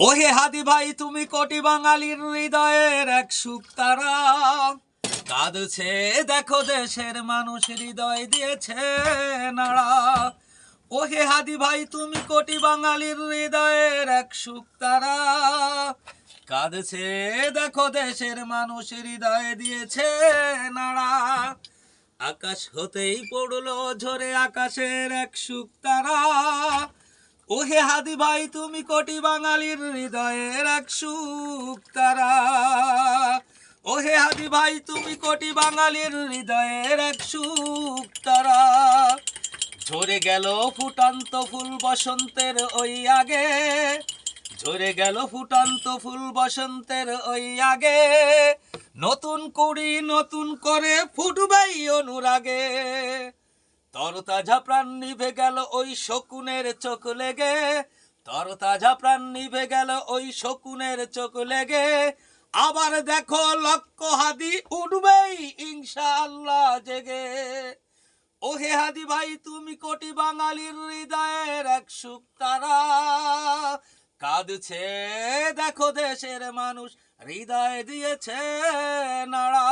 ওহে হাদি ভাই, তুমি কোটি বাঙালির হৃদয়ের এক সুখ তারা। কাঁদছে, দেখো দেশের মানুষ হৃদয় দিয়েছে নাড়া। ওহে হাদি ভাই, তুমি কোটি বাঙালির হৃদয়ের এক সুখ তারা। কাঁদছে, দেখো দেশের মানুষ হৃদয় দিয়েছে নাড়া। আকাশ হতেই পড়ল ঝরে আকাশের এক সুখ তারা। ওহে হাদি ভাই, তুমি কোটি বাঙালির হৃদয়ের এক সুখ তারা। ওহে হাদি ভাই, তুমি কোটি বাঙালির হৃদয়ের এক সুখ তারা। ঝরে গেল ফুটান্ত ফুল বসন্তের ওই আগে। ঝরে গেল ফুটান্ত ফুল বসন্তের ওই আগে। নতুন কুড়ি নতুন করে ফুটবেই অনুরাগে। তরতাজা প্রাণ নিভে গেল ওই শকুনের চোখ লেগে। তরতাজা প্রাণ নিভে গেল ওই শকুনের চোখ লেগে। আবার দেখো লক্ষ্য হাদি উঠবেই, ইনশাআল্লাহ জেগে। ওহে হাদি ভাই, তুমি কোটি বাঙালির হৃদয়ের এক সুখ তারা। কাঁদছে, দেখো দেশের মানুষ, হৃদয় দিয়েছে নাড়া।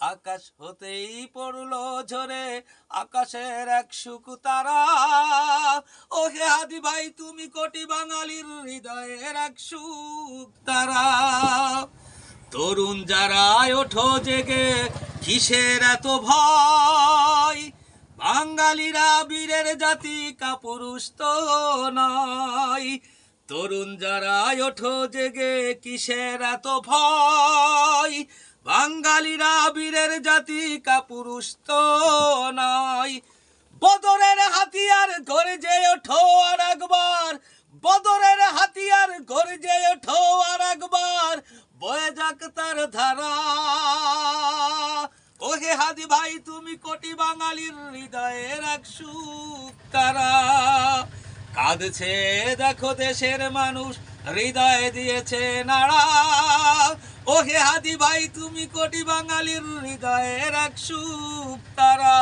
আকাশ হতেই পড়ল ঝরে, আকাশের এক সুখ তারা ও হে হাদি ভাই, তুমি কোটি বাঙালির হৃদয়ের এক সুখ তারা তরুণ যারা ওঠো জেগে, কিসের এত ভয়? বাঙালিরা বীরের জাতি, কাপুরুষ তো নয়। তরুণ যারা ওঠো জেগে, কিসের এত ভয়? বাঙালিরা বীরের জাতি, কাপুরুষ তো নয়। বদরের হাতিয়ার ঘরে যে ওঠো আর একবার। বদরের হাতিয়ার ঘরে যে ওঠো আর একবার। বয়ে যাক তার ধারা। ওহে হাদি ভাই, তুমি কোটি বাঙালির হৃদয়ের এক সুখ তারা কাঁদছে, দেখো দেশের মানুষ, হৃদয় দিয়েছে নাড়া। ওহে হাদি ভাই তুমি কোটি বাঙালির হৃদয়ের এক সুখ তারা।